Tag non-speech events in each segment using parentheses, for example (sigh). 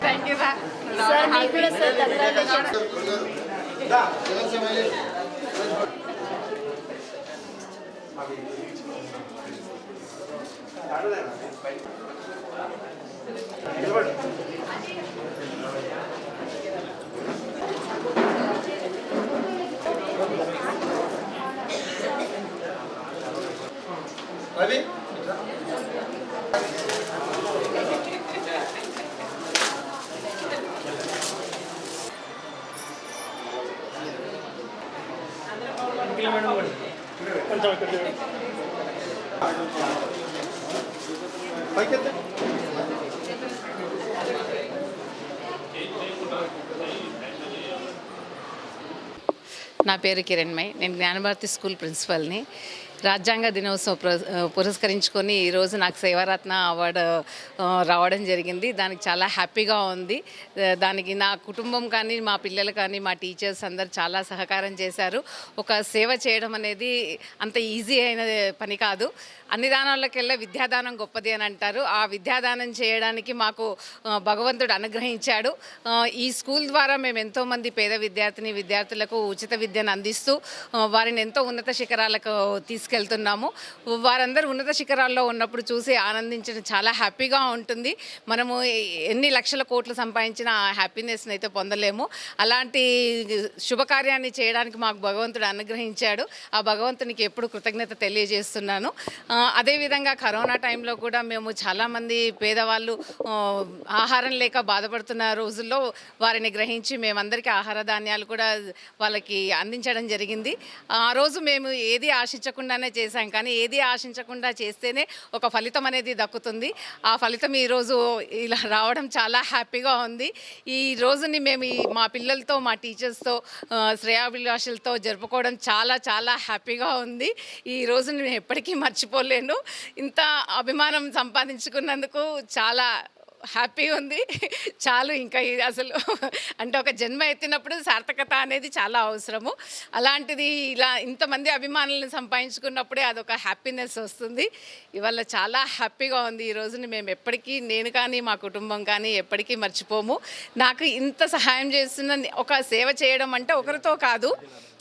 Thank you, sir. Sir, make it a sir. That's all I can Ready? పైకెత్తే నా పేరు కిరణ్మయ్. నేను Gnanabharathi school ప్రిన్సిపల్ని. రాజ్యాంగ దినోత్సవం పురస్కరించుకొని ఈరోజు నాకు సేవారత్న అవార్డు రావడం జరిగింది. దానికి చాలా హ్యాపీగా ఉంది. దానికి నా కుటుంబం కానీ మా పిల్లలు కానీ మా టీచర్స్ అందరు చాలా సహకారం చేశారు. ఒక సేవ చేయడం అనేది అంత ఈజీ అయిన పని కాదు. అన్ని దానాలకెల్లా విద్యాదానం గొప్పది అని అంటారు. ఆ విద్యాదానం చేయడానికి మాకు భగవంతుడు అనుగ్రహించాడు. ఈ స్కూల్ ద్వారా మేము ఎంతోమంది పేద విద్యార్థిని విద్యార్థులకు ఉచిత విద్యను అందిస్తూ వారిని ఎంతో ఉన్నత శిఖరాలకు తీసుకు తీసుకెళ్తున్నాము. వారందరూ ఉన్నత శిఖరాల్లో ఉన్నప్పుడు చూసి ఆనందించడం చాలా హ్యాపీగా ఉంటుంది. మనము ఎన్ని లక్షల కోట్లు సంపాదించిన ఆ హ్యాపీనెస్ని అయితే పొందలేము. అలాంటి శుభకార్యాన్ని చేయడానికి మాకు భగవంతుడు అనుగ్రహించాడు. ఆ భగవంతునికి ఎప్పుడు కృతజ్ఞత తెలియజేస్తున్నాను. అదేవిధంగా కరోనా టైంలో కూడా మేము చాలామంది పేదవాళ్ళు ఆహారం లేక బాధపడుతున్న రోజుల్లో వారిని గ్రహించి మేమందరికీ ఆహార ధాన్యాలు కూడా వాళ్ళకి అందించడం జరిగింది. ఆ రోజు మేము ఏది ఆశించకుండా ఆశించకుండానే చేశాం కానీ ఏది ఆశించకుండా చేస్తేనే ఒక ఫలితం అనేది దక్కుతుంది. ఆ ఫలితం ఈరోజు ఇలా రావడం చాలా హ్యాపీగా ఉంది. ఈ రోజుని మేము ఈ మా పిల్లలతో మా టీచర్స్తో శ్రేయాభిలాషులతో జరుపుకోవడం చాలా చాలా హ్యాపీగా ఉంది. ఈ రోజుని నేను ఎప్పటికీ మర్చిపోలేను. ఇంత అభిమానం సంపాదించుకున్నందుకు చాలా హ్యాపీ ఉంది. చాలు ఇంకా ఇది అసలు అంటే ఒక జన్మ ఎత్తినప్పుడు సార్థకత అనేది చాలా అవసరము. అలాంటిది ఇలా ఇంతమంది అభిమానులను సంపాదించుకున్నప్పుడే అదొక హ్యాపీనెస్ వస్తుంది. ఇవాళ చాలా హ్యాపీగా ఉంది ఈ రోజుని. మేము ఎప్పటికీ నేను కానీ మా కుటుంబం కానీ ఎప్పటికీ మర్చిపోము. నాకు ఇంత సహాయం చేస్తున్న ఒక సేవ చేయడం అంటే ఒకరితో కాదు.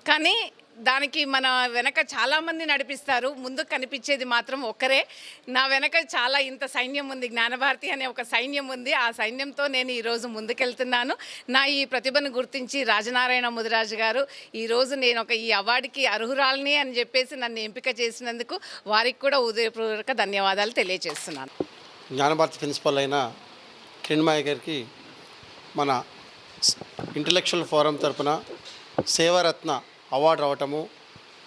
కానీ దానికి మన వెనక చాలామంది నడిపిస్తారు. ముందు కనిపించేది మాత్రం ఒక్కరే నా వెనక చాలా ఇంత సైన్యం ఉంది జ్ఞానభారతి అనే ఒక సైన్యం ఉంది. ఆ సైన్యంతో నేను ఈరోజు ముందుకెళ్తున్నాను. నా ఈ ప్రతిభను గుర్తించి రాజనారాయణ ముదిరాజు గారు ఈరోజు నేను ఒక ఈ అవార్డుకి అర్హురాలని అని చెప్పేసి నన్ను ఎంపిక చేసినందుకు వారికి కూడా ఉదయపూర్వక ధన్యవాదాలు తెలియజేస్తున్నాను. జ్ఞానభారతి ప్రిన్సిపల్ అయిన కిరణ్మాయ గారికి మన ఇంటలెక్చువల్ ఫోరం తరఫున సేవారత్న అవార్డు రావటము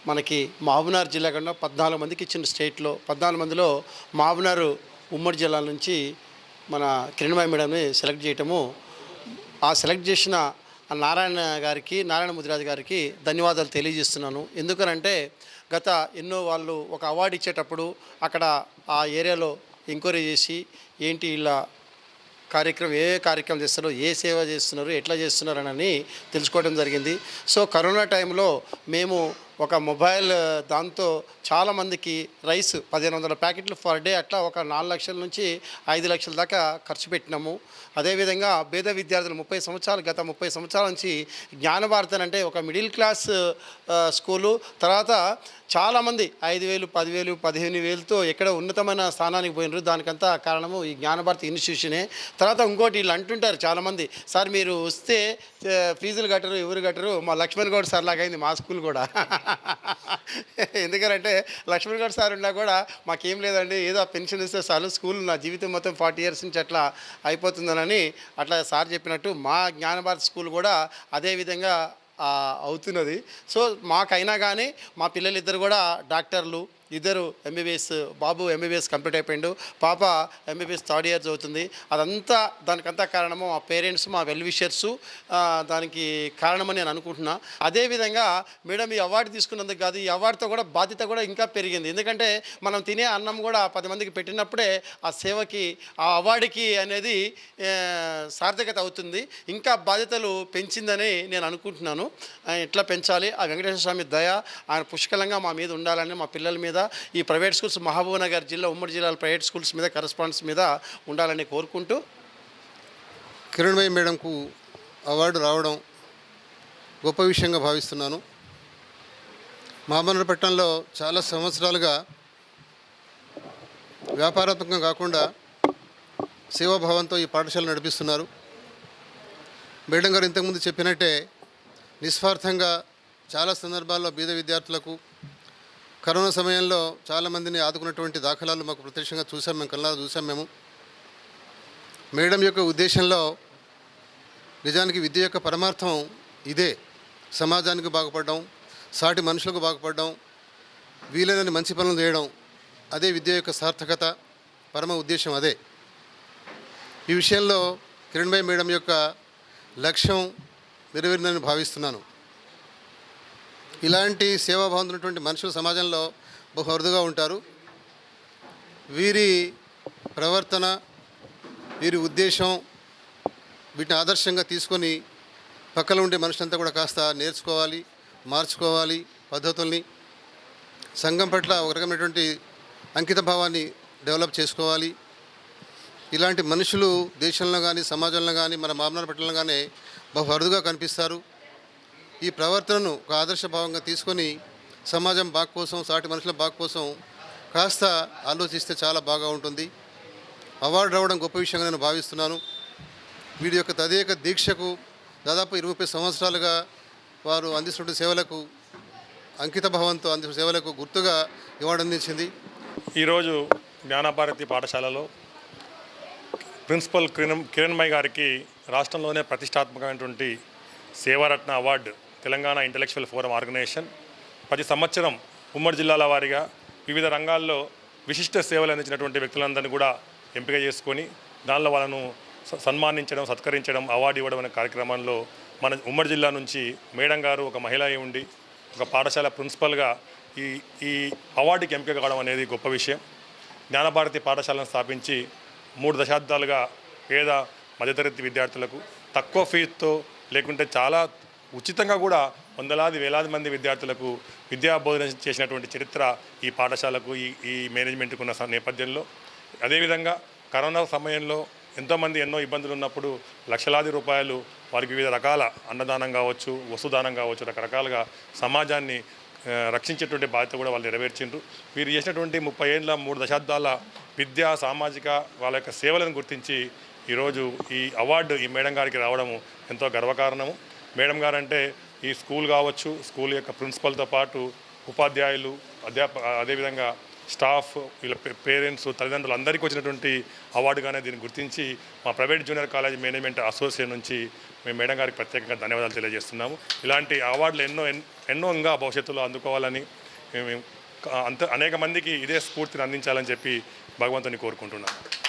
మనకి మహబూబ్నగర్ జిల్లా కన్నా పద్నాలుగు మందికి ఇచ్చిన స్టేట్లో పద్నాలుగు మందిలో మహబూబ్నగర్ ఉమ్మడి జిల్లా నుంచి మన కిరణ్మాయి మేడంని సెలెక్ట్ చేయటము ఆ సెలెక్ట్ చేసిన నారాయణ గారికి నారాయణ ముదిరాజు గారికి ధన్యవాదాలు తెలియజేస్తున్నాను. ఎందుకనంటే గత ఎన్నో వాళ్ళు ఒక అవార్డు ఇచ్చేటప్పుడు అక్కడ ఆ ఏరియాలో ఎంక్వైరీ చేసి ఏంటి ఇలా కార్యక్రమం ఏ కార్యక్రమం చేస్తారో ఏ సేవ చేస్తున్నారు ఎట్లా చేస్తున్నారు అని తెలుసుకోవడం జరిగింది. సో కరోనా టైంలో మేము ఒక మొబైల్ దాంతో చాలామందికి రైస్ పదిహేను వందల ప్యాకెట్లు పర్ డే అట్లా ఒక నాలుగు లక్షల నుంచి ఐదు లక్షల దాకా ఖర్చు పెట్టినాము. అదేవిధంగా పేద విద్యార్థులు ముప్పై సంవత్సరాలు గత ముప్పై సంవత్సరాల నుంచి జ్ఞానభారతన్ అంటే ఒక మిడిల్ క్లాస్ స్కూలు. తర్వాత చాలామంది ఐదు వేలు పదివేలు పదిహేను వేలతో ఎక్కడ ఉన్నతమైన స్థానానికి పోయినారు. దానికంతా కారణము ఈ జ్ఞానభారతి ఇన్స్టిట్యూషనే. తర్వాత ఇంకోటి వీళ్ళు అంటుంటారు చాలామంది సార్ మీరు వస్తే ఫీజులు కట్టరు ఎవరు కట్టరు మా లక్ష్మణ్ గౌడ్ సార్ లాగైంది మా స్కూల్ కూడా. (laughs) (laughs) ఎందుకంటే లక్ష్మణ్ గౌడ్ సార్ ఉన్నా కూడా మాకేం లేదండి ఏదో పెన్షన్ ఇస్తే చాలు స్కూల్ నా జీవితం మొత్తం ఫార్టీ ఇయర్స్ నుంచి అట్లా అయిపోతుందనని అట్లా సార్ చెప్పినట్టు మా జ్ఞానభారత్ స్కూల్ కూడా అదే విధంగా అవుతున్నది. సో మాకైనా కానీ మా పిల్లలు ఇద్దరు కూడా డాక్టర్లు ఇద్దరు ఎంబీబీఎస్ బాబు ఎంబీబీఎస్ కంప్లీట్ అయిపోయిండు. పాప ఎంబీబీఎస్ థర్డ్ ఇయర్ చదువుతుంది. అదంతా దానికంతా కారణము మా పేరెంట్స్ మా వెల్ విషర్స్. దానికి కారణమని నేను అనుకుంటున్నా. అదేవిధంగా మేడం ఈ అవార్డు తీసుకున్నందుకు కాదు ఈ అవార్డుతో కూడా బాధ్యత కూడా ఇంకా పెరిగింది. ఎందుకంటే మనం తినే అన్నం కూడా పది మందికి పెట్టినప్పుడే ఆ సేవకి ఆ అవార్డుకి అనేది సార్థకత అవుతుంది. ఇంకా బాధ్యతలు పెంచిందని నేను అనుకుంటున్నాను. ఎట్లా పెంచాలి? ఆ వెంకటేశ్వర స్వామి దయ ఆయన పుష్కలంగా మా మీద ఉండాలని మా పిల్లల మీద ఈ ప్రైవేట్ స్కూల్స్ మహబూబ్నగర్ జిల్లా ఉమ్మడి జిల్లాల ప్రైవేట్ స్కూల్స్ మీద కరస్పాండెన్స్ మీద ఉండాలని కోరుకుంటూ కిరణ్మయ్య మేడంకు అవార్డు రావడం గొప్ప విషయంగా భావిస్తున్నాను. మహాబలపట్నంలో చాలా సంవత్సరాలుగా వ్యాపారాత్మకంగా కాకుండా సేవాభావంతో ఈ పాఠశాల నడిపిస్తున్నారు. మేడం గారు ఇంతకుముందు చెప్పినట్టే నిస్వార్థంగా చాలా సందర్భాల్లో బీద విద్యార్థులకు కరోనా సమయంలో చాలామందిని ఆదుకున్నటువంటి దాఖలాలు మాకు ప్రత్యక్షంగా చూసాం మేము కల్లా చూసాం మేము. మేడం యొక్క ఉద్దేశంలో నిజానికి విద్య యొక్క పరమార్థం ఇదే. సమాజానికి బాగుపడడం సాటి మనుషులకు బాగుపడడం వీలైనని మంచి పనులు చేయడం అదే విద్య యొక్క సార్థకత పరమ ఉద్దేశం అదే. ఈ విషయంలో కిరణ్భాయ్ మేడం యొక్క లక్ష్యం నెరవేరిందని భావిస్తున్నాను. ఇలాంటి సేవాభావం ఉన్నటువంటి మనుషులు సమాజంలో బహు అరుదుగా ఉంటారు. వీరి ప్రవర్తన వీరి ఉద్దేశం వీటిని ఆదర్శంగా తీసుకొని పక్కన ఉండే మనుషులంతా కూడా కాస్త నేర్చుకోవాలి మార్చుకోవాలి పద్ధతుల్ని. సంఘం పట్ల ఒక రకమైనటువంటి అంకిత భావాన్ని డెవలప్ చేసుకోవాలి. ఇలాంటి మనుషులు దేశంలో కానీ సమాజంలో కానీ మన మామూలు పట్టణంలో కానీ బహు అరుదుగా కనిపిస్తారు. ఈ ప్రవర్తనను ఒక ఆదర్శభావంగా తీసుకొని సమాజం బాగు కోసం సాటి మనుషుల బాగు కోసం కాస్త ఆలోచిస్తే చాలా బాగా ఉంటుంది. అవార్డు రావడం గొప్ప విషయంగా నేను భావిస్తున్నాను. వీడి యొక్క తదేక దీక్షకు దాదాపు ఇరవై ముప్పై సంవత్సరాలుగా వారు అందిస్తున్న సేవలకు అంకిత భావంతో అందిస్తున్న సేవలకు గుర్తుగా ఇవార్డు అందించింది. ఈరోజు జ్ఞానభారతి పాఠశాలలో ప్రిన్సిపల్ కిరణ్ కిరణ్మయ్ గారికి రాష్ట్రంలోనే ప్రతిష్టాత్మకమైనటువంటి Sevaratna award Telangana intellectual forum organisation. ప్రతి సంవత్సరం ఉమ్మడి జిల్లాల వారీగా వివిధ రంగాల్లో విశిష్ట సేవలు అందించినటువంటి వ్యక్తులందరినీ కూడా ఎంపిక చేసుకొని దానిలో వాళ్ళను స- సన్మానించడం సత్కరించడం అవార్డు ఇవ్వడం అనే కార్యక్రమంలో మన ఉమ్మడి జిల్లా నుంచి మేడం గారు ఒక మహిళ అయి ఉండి ఒక పాఠశాల ప్రిన్సిపల్గా ఈ ఈ అవార్డుకి ఎంపిక కావడం అనేది గొప్ప విషయం. జ్ఞానభారతి పాఠశాలను స్థాపించి మూడు దశాబ్దాలుగా పేద మధ్యతరగతి విద్యార్థులకు తక్కువ ఫీజుతో లేకుంటే చాలా ఉచితంగా కూడా వందలాది వేలాది మంది విద్యార్థులకు విద్యా బోధన చేసినటువంటి చరిత్ర ఈ పాఠశాలకు ఈ ఈ మేనేజ్మెంట్కు ఉన్న నేపథ్యంలో. అదేవిధంగా కరోనా సమయంలో ఎంతోమంది ఎన్నో ఇబ్బందులు ఉన్నప్పుడు లక్షలాది రూపాయలు వారికి వివిధ రకాల అన్నదానం కావచ్చు వస్తుదానం కావచ్చు రకరకాలుగా సమాజాన్ని రక్షించేటువంటి బాధ్యత కూడా వాళ్ళు నెరవేర్చిండ్రు. వీరు చేసినటువంటి ముప్పై ఏళ్ళ మూడు దశాబ్దాల విద్యా సామాజిక వాళ్ళ యొక్క సేవలను గుర్తించి ఈరోజు ఈ అవార్డు ఈ మేడం గారికి రావడము ఎంతో గర్వకారణము. మేడం గారు అంటే ఈ స్కూల్ కావచ్చు స్కూల్ యొక్క ప్రిన్సిపల్తో పాటు ఉపాధ్యాయులు అధ్యాప అదేవిధంగా స్టాఫ్ వీళ్ళ పేరెంట్స్ తల్లిదండ్రులు అందరికీ వచ్చినటువంటి అవార్డుగానే దీన్ని గుర్తించి మా private junior college management association నుంచి మేము మేడం గారికి ప్రత్యేకంగా ధన్యవాదాలు తెలియజేస్తున్నాము. ఇలాంటి అవార్డులు ఎన్నో ఎన్నో ఇంకా భవిష్యత్తులో అందుకోవాలని మేము అంత అనేక మందికి ఇదే స్ఫూర్తిని అందించాలని చెప్పి భగవంతుని కోరుకుంటున్నాను